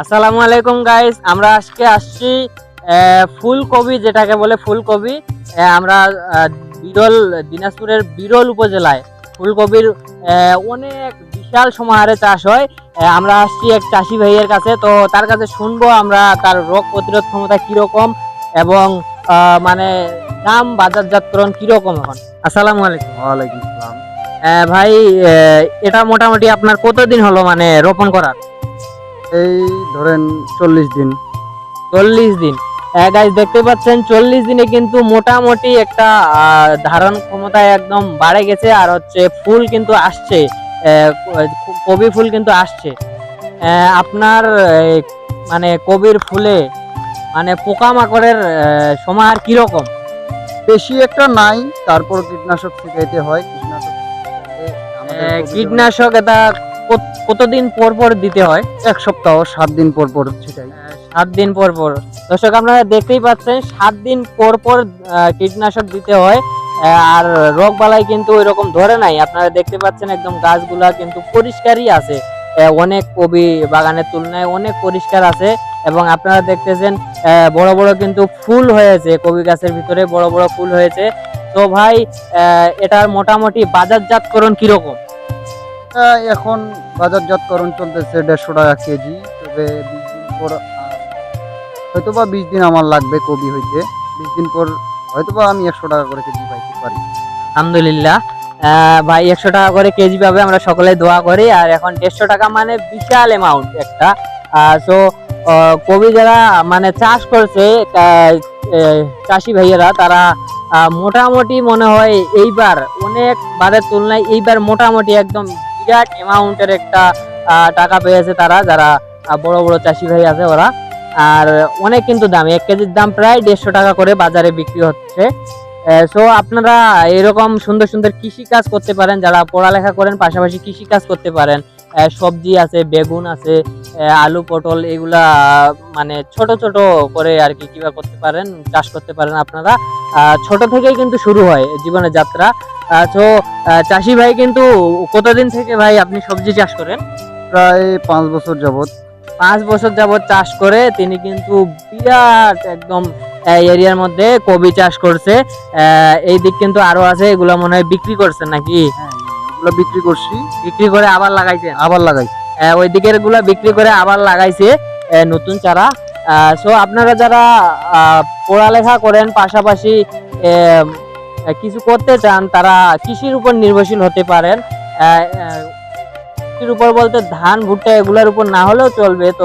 আসসালামু আলাইকুম গাইস আমরা আজকে আসছি ফুলকপি যেটাকে বলে ফুলকপি। আমরা বিরল দিনাজপুরের বিরল উপজেলায় ফুলকপির অনেক বিশাল সমাহারে চাষ হয়। আমরা আসছি এক চাষি ভাইয়ের কাছে। তো তার কাছে শুনব আমরা তার রোগ প্রতিরোধ ক্ষমতা কীরকম এবং আহ, মানে দাম বাজারজাতকরণ কীরকম এখন। আসসালামু আলাইকুম। ওয়ালাইকুম আসসালাম। আহ, ভাই এটা মোটামুটি আপনার কতদিন হলো মানে রোপণ করার? এই ধরেন চল্লিশ দিন। চল্লিশ দিন। হ্যাঁ গাইজ দেখতে পাচ্ছেন চল্লিশ দিনে কিন্তু মোটামুটি একটা ধারণ ক্ষমতা একদম বাড়ে গেছে আর হচ্ছে ফুল কিন্তু আসছে কবি ফুল কিন্তু আসছে। আপনার মানে কবির ফুলে মানে পোকামাকড়ের সময় আর কীরকম? বেশি একটা নাই তারপর কীটনাশক ছিটাইতে হয় কীটনাশক কীটনাশক এটা কতদিন পর পর দিতে হয়? এক সপ্তাহ সাত দিন পর পর ছিটাই সাত দিন পর পর। দর্শক আপনারা দেখতেই পাচ্ছেন সাত দিন পর পর কীটনাশক দিতে হয় আর রোগ বালাই কিন্তু ওই রকম ধরে নাই। আপনারা দেখতে পাচ্ছেন একদম গাছগুলা কিন্তু পরিষ্কারই আছে। অনেক কবি বাগানের তুলনায় অনেক পরিষ্কার আছে এবং আপনারা দেখতেছেন বড় বড় কিন্তু ফুল হয়েছে কবি গাছের ভিতরে বড় বড় ফুল হয়েছে। তো ভাই আহ, এটার মোটামুটি বাজারজাতকরণ কীরকম? এখন বাজারজাতকরণ চলতেছে দেড়শো টাকা কেজি। তবে বিশ দিন পর হয়তো বা বিশ দিন আমার লাগবে কবি হইতে। বিশ দিন পর হয়তো বা আমি একশো টাকা করে কেজি পাইতে পারি। আলহামদুলিল্লাহ। ভাই, একশো টাকা করে কেজি পাবে, আমরা সকলে দোয়া করি। আর এখন দেড়শো টাকা মানে বিশাল অ্যামাউন্ট একটা। সো কবি যারা মানে চাষ করছে চাষি ভাইয়েরা, তারা মোটামুটি মনে হয় এইবার, অনেক বারের তুলনায় এইবার মোটামুটি একদম বিরাট অ্যামাউন্টের একটা টাকা পেয়েছে তারা, যারা বড় বড় চাষি ভাই আছে ওরা। আর অনেক কিন্তু দাম, এক কেজির দাম প্রায় দেড়শো টাকা করে বাজারে বিক্রি হচ্ছে। সো আপনারা এরকম সুন্দর সুন্দর কৃষি কাজ করতে পারেন, যারা পড়ালেখা করেন, পাশাপাশি কৃষি কাজ করতে পারেন। সবজি আছে, বেগুন আছে আলু, পটল, এগুলা মানে ছোট ছোট করে আর কি কীভাবে করতে পারেন, চাষ করতে পারেন আপনারা। ছোট থেকেই কিন্তু শুরু হয় জীবনের যাত্রা। তো চাষি ভাই কিন্তু কতদিন থেকে ভাই আপনি সবজি চাষ করেন? প্রায় পাঁচ বছর যাবত পাঁচ বছর যাবত চাষ করে তিনি কিন্তু বিরাট একদম এরিয়ার মধ্যে কবি চাষ করছে। এই দিক কিন্তু আরও আছে এগুলো মনে হয় বিক্রি করছেন নাকি? হ্যাঁ এগুলো বিক্রি করছি। বিক্রি করে আবার লাগাইছেন? আবার লাগাই। ওই দিকেরগুলা বিক্রি করে আবার লাগাইছে নতুন চারা। সো আপনারা যারা আহ, পড়ালেখা করেন পাশাপাশি আহ, কিছু করতে চান, তারা কৃষির উপর নির্ভরশীল হতে পারেন। কৃষির উপর বলতে ধান, ভুট্টা এগুলোর উপর না হলেও চলবে। তো